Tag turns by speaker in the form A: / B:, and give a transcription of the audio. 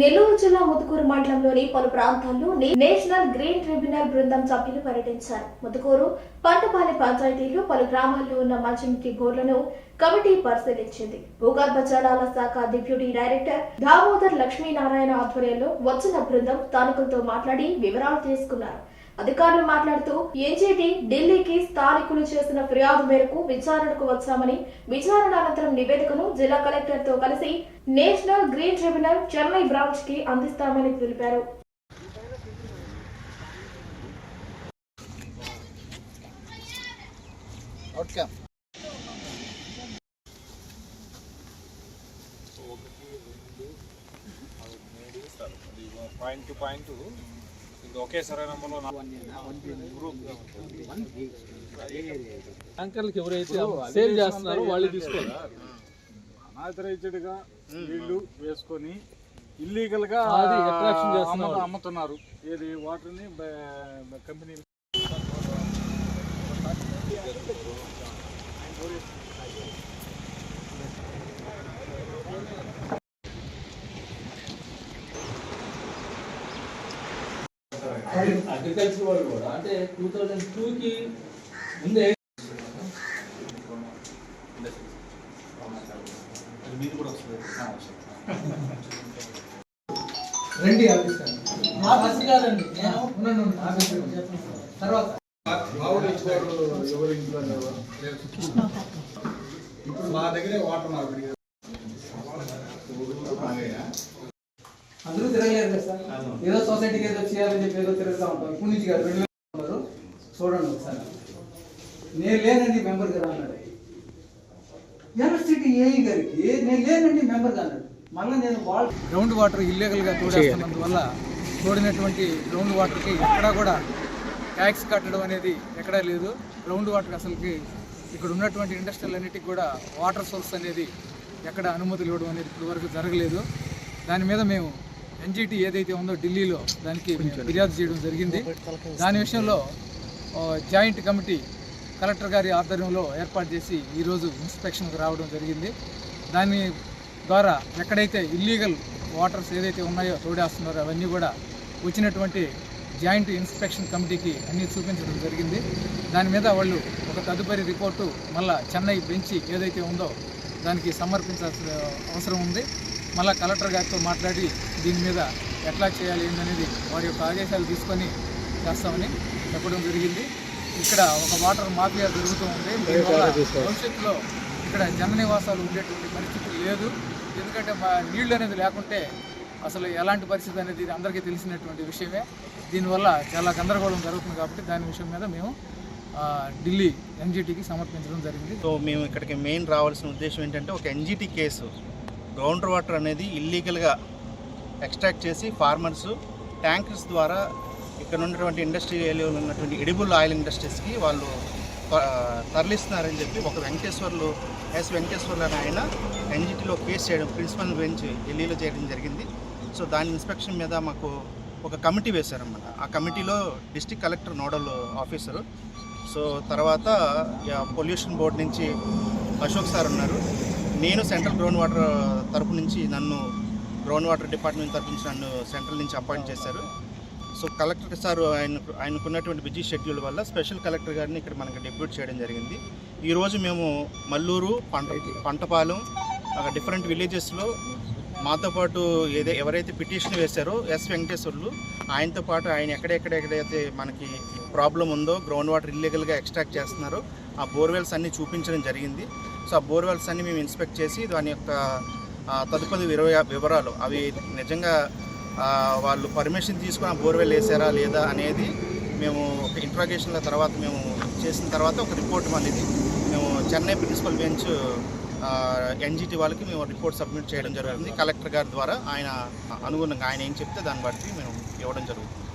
A: నెల్లూరు జిల్లా ముదుకూరు మండలంలోని పలు ప్రాంతాల్లో నేషనల్ గ్రీన్ ట్రిబ్యునల్ బృందం సభ్యులు పర్యటించారు. ముదుకూరు పంటపాలె పంచాయతీలో పలు గ్రామాల్లో ఉన్న మంచినీటి బోర్లను కమిటీ పరిశీలించింది. భూగర్భ జలాల శాఖ డిప్యూటీ డైరెక్టర్ దామోదర్ లక్ష్మీనారాయణ ఆధ్వర్యంలో వచ్చిన బృందం స్థానికులతో మాట్లాడి వివరాలు తీసుకున్నారు. అధికారులు మాట్లాడుతూ ఎన్జీటీ ఢిల్లీకి స్థానికులు చేసిన ఫిర్యాదు మేరకు విచారణకు వచ్చామని విచారణ అనంతరం నివేదికను జిల్లా కలెక్టర్తో కలిసి నేషనల్ గ్రీన్ ట్రిబ్యునల్ చెన్నై బ్రాంచ్కి అందిస్తామని తెలిపారు.
B: పాయింట్ టు పాయింట్ ఇది ఒకే సరైన నెంబర్లో
C: ట్యాంకర్లకు ఎవరైతే సేల్ చేస్తున్నారో వాళ్ళు తీసుకోవాలి
B: అనాథరైజ్డ్గా వీళ్ళు వేసుకొని ఇల్లీగల్గా
C: అది attraction చేస్తున్నారు.
B: అమ్మ- అమ్ముతున్నారు. ఏది? వాటర్ని కంపెనీ
C: అగ్రికల్చర్ వాళ్ళు కూడా అంటే టూ థౌజండ్ టూకి ముందే
D: రండి ఆఫీస్కి ఆఫీస్ కాదండి నేను ఉన్నాను ఆఫీస్ తర్వాత.
E: ఎవరు ఇంట్లో లేవా? ఇప్పుడు మా దగ్గరే వాటర్ మాకు
D: అందరూ తిరగలేరు కదా సార్. ఏదో సొసైటీకి ఏదో చేయాలని చెప్పి ఏదో తిరుగుతూ ఉంటాం. ఇప్పుడు నుంచి కాదు రెండు వేల ఉన్నారు చూడండి ఒకసారి. నేను లేనండి మెంబర్ కదా అన్నాడు. ఎలక్ట్రిసిటీ ఏఈ గారికి నేను లేనండి మెంబర్గా అన్నాడు. మళ్ళీ నేను గ్రౌండ్ వాటర్ ఇల్లీగల్గా తోడేస్తున్నందువల్ల తోడినటువంటి గ్రౌండ్ వాటర్కి ఎక్కడా కూడా ట్యాక్స్ కట్టడం అనేది ఎక్కడా లేదు. గ్రౌండ్ వాటర్ అసలుకి ఇక్కడ ఉన్నటువంటి ఇండస్ట్రియల్ అన్నిటికి కూడా వాటర్ సోర్స్ అనేది ఎక్కడ అనుమతులు ఇవ్వడం అనేది ఇప్పటి వరకు జరగలేదు. దాని మీద మేము ఎన్జిటి ఏదైతే ఉందో ఢిల్లీలో దానికి ఫిర్యాదు చేయడం జరిగింది. దాని విషయంలో జాయింట్ కమిటీ కలెక్టర్ గారి ఆధ్వర్యంలో ఏర్పాటు చేసి ఈరోజు ఇన్స్పెక్షన్కి రావడం జరిగింది. దాని ద్వారా ఎక్కడైతే ఇల్లీగల్ వాటర్స్ ఏదైతే ఉన్నాయో తోడేస్తున్నారో అవన్నీ కూడా వచ్చినటువంటి జాయింట్ ఇన్స్పెక్షన్ కమిటీకి అన్నీ చూపించడం జరిగింది. దాని మీద వాళ్ళు ఒక తదుపరి రిపోర్టు మళ్ళా చెన్నై బెంచి ఏదైతే ఉందో దానికి సమర్పించాల్సిన అవసరం ఉంది. మళ్ళా కలెక్టర్ గారితో మాట్లాడి దీని మీద ఎట్లా చేయాలి ఏందనేది వారి యొక్క ఆదేశాలు తీసుకొని చేస్తామని చెప్పడం జరిగింది. ఇక్కడ ఒక వాటర్ మాఫియా జరుగుతూ ఉంది. దీనివల్ల భవిష్యత్తులో ఇక్కడ జన నివాసాలు ఉండేటువంటి పరిస్థితి లేదు. ఎందుకంటే మా నీళ్ళు అనేది లేకుంటే అసలు ఎలాంటి పరిస్థితి అనేది అందరికీ తెలిసినటువంటి విషయమే. దీనివల్ల చాలా గందరగోళం జరుగుతుంది కాబట్టి దాని విషయం మీద మేము ఆ, ఢిల్లీ ఎన్జిటికి సమర్పించడం జరిగింది.
E: సో మేము ఇక్కడికి మెయిన్ రావాల్సిన ఉద్దేశం ఏంటంటే ఒక ఎన్జిటి కేసు. గ్రౌండ్ వాటర్ అనేది ఇల్లీగల్గా ఎక్స్ట్రాక్ట్ చేసి ఫార్మర్స్ ట్యాంకర్స్ ద్వారా ఇక్కడ ఉన్నటువంటి ఇండస్ట్రీ ఏరియాలో ఉన్నటువంటి ఎడిబుల్ ఆయిల్ ఇండస్ట్రీస్కి వాళ్ళు తరలిస్తున్నారని చెప్పి ఒక వెంకటేశ్వర్లు ఎస్ వెంకటేశ్వర్లు అని ఆయన ఎన్జిటిలో కేసు చేయడం ప్రిన్సిపల్ బెంచ్ ఢిల్లీలో చేయడం జరిగింది. సో దాని ఇన్స్పెక్షన్ మీద మాకు ఒక కమిటీ వేశారన్నమాట. ఆ కమిటీలో district collector nodal officer. So తర్వాత పొల్యూషన్ బోర్డు నుంచి అశోక్ సార్ ఉన్నారు. నేను సెంట్రల్ గ్రౌండ్ వాటర్ తరపు నుంచి నన్ను గ్రౌండ్ వాటర్ డిపార్ట్మెంట్ తరపు నుంచి నన్ను సెంట్రల్ నుంచి అపాయింట్ చేశారు. సో కలెక్టర్ సార్ ఆయన ఆయనకున్నటువంటి బిజీ షెడ్యూల్ వల్ల స్పెషల్ కలెక్టర్ గారిని ఇక్కడ మనకి డెప్యూట్ చేయడం జరిగింది. ఈరోజు మేము మల్లూరు పంట పంటపాలెం డిఫరెంట్ విలేజెస్లో మాతో పాటు ఏదే ఎవరైతే పిటిషన్ వేశారో ఎస్ వెంకటేశ్వర్లు ఆయనతో పాటు ఆయన ఎక్కడెక్కడెక్కడైతే మనకి ప్రాబ్లం ఉందో గ్రౌండ్ వాటర్ ఇల్లీగల్గా ఎక్స్ట్రాక్ట్ చేస్తున్నారో ఆ బోర్వెల్స్ అన్నీ చూపించడం జరిగింది. సో ఆ బోర్వెల్స్ అన్ని మేము ఇన్స్పెక్ట్ చేసి దాని యొక్క తదుపరి వివరాలు అవి నిజంగా వాళ్ళు పర్మిషన్ తీసుకుని ఆ బోర్వెల్ వేసారా లేదా అనేది మేము ఒక ఇంట్రాగేషన్ల తర్వాత మేము చేసిన తర్వాత ఒక రిపోర్ట్ మళ్ళీ మేము చెన్నై ప్రిన్సిపల్ బెంచ్ ఎన్జిటి వాళ్ళకి మేము రిపోర్ట్ సబ్మిట్ చేయడం జరుగుతుంది. కలెక్టర్ గారి ద్వారా ఆయన అనుగుణంగా ఆయన ఏం చెప్తే దాన్ని బట్టి మేము ఇవ్వడం జరుగుతుంది.